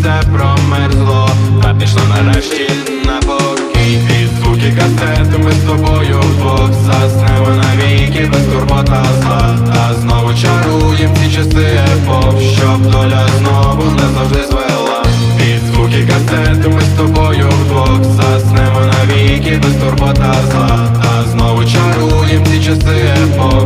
Все промерзло. Та пішло нарешті на покій. І звуки касети ми з тобою вдвох Заснемо навіки. Без турбота зла. А знову чаруєм ці часи епох Щоб доля знову не завжди звела. Під звуки касети ми з тобою вдвох Заснемо навіки. Без турбота зла. А знову чаруєм ці часи епох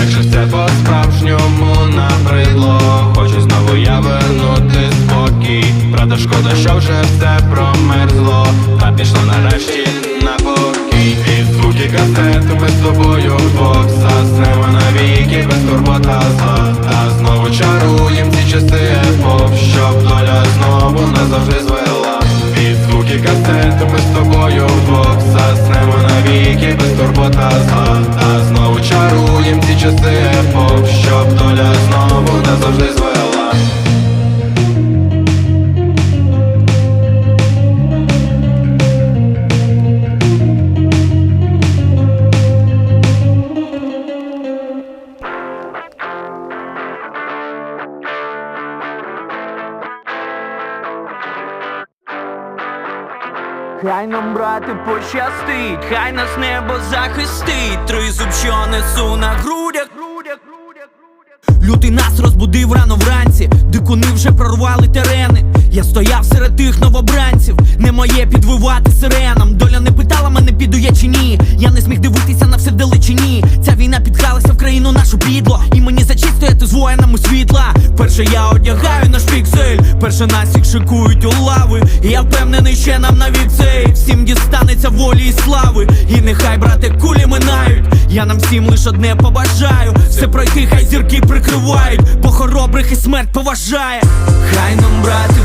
Якщо все по-справжньому набридло Хочу знову я вернути спокій. Правда, шкода, що вже все промерзло Та пішло нарешті на покій. І звуки касети ми з тобою вдвох Заснемо навіки без турбота зла Та знову чаруєм ці часи епох Щоб доля знову не завжди звела. Під звуки касети ми з тобою вдвох Заснемо навіки без турбота зла чаруєм ці часи Хай нам, брати, пощастить, хай нас небо захистить, тризуб, що несу на грудях. Лютий нас розбудив рано вранці, дикуни вже прорвали терени. Я стояв серед тих новобранців, не моє підвивати сиренам. Доля не питала мене, піду я чи ні. Я не зміг дивитися на все вдалечині. Ця війна підкралася в країну нашу підло. І мені за честь стояти з воїнами світла. Перше я одягаю наш піксель, перше нас їх шикують у лави. І я впевнений, ще нам навік цей всім дістанеться волі і слави. І нехай, брати, кулі минають. Я нам всім лиш одне побажаю. Все пройти, хай зірки прикривають, бо хоробрих і смерть поважає. Хай нам, брати,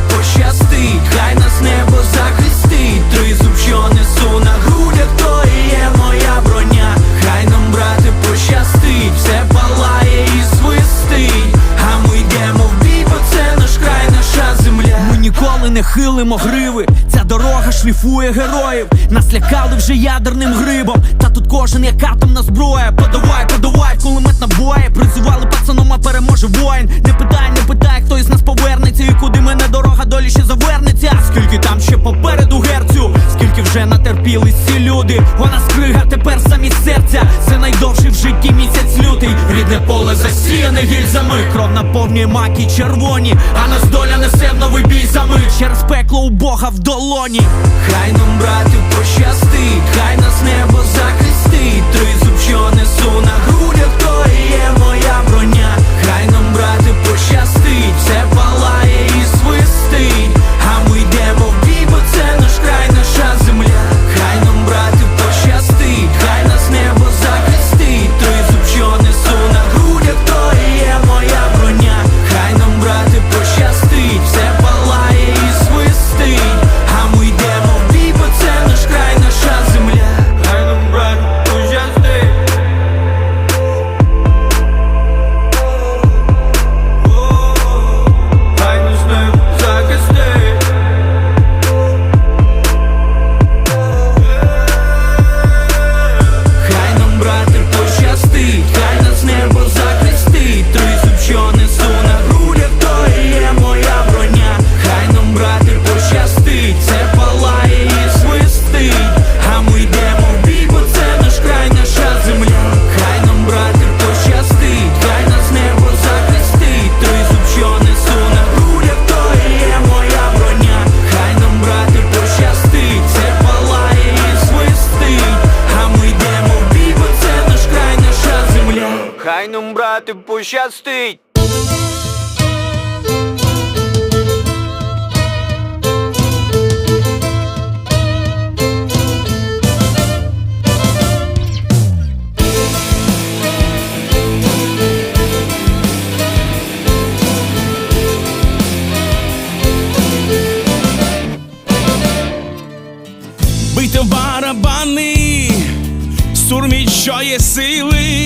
хилимо гриви. Ця дорога шліфує героїв. Нас лякали вже ядерним грибом. Та тут кожен як атомна зброя. Подавай, подавай, кулемет набоє. Призивали пацаном, а переможе воїн. Не питай, не питай, хто із нас повернеться. І куди мене дорога долі ще завернеться. Скільки там ще попереду герцю, скільки вже натерпілись ці люди. Вона скрига тепер замість серця. Це найдовший в житті місяць лютий. Рідне поле засіяне гільзами. Кров наповнює маки червоні. А нас доля несе в новий бій за мить. Через пекло у Бога в долоні. Хай нам, брати, пощастить, хай нас небо захистить. Тризуб, що несу на грудях, пощастить. Бийте в барабани, сурміть, що є сили,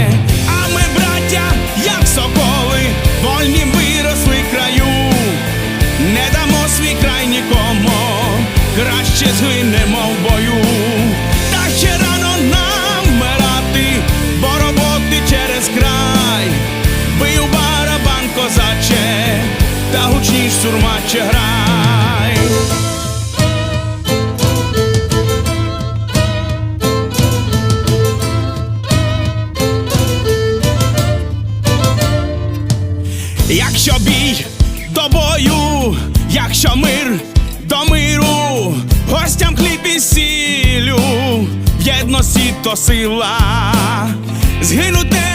Та гучніш сурмаче грай. Якщо бій до бою, якщо мир до миру, гостям хліб і сіллю, в єдності то сила, згинуть не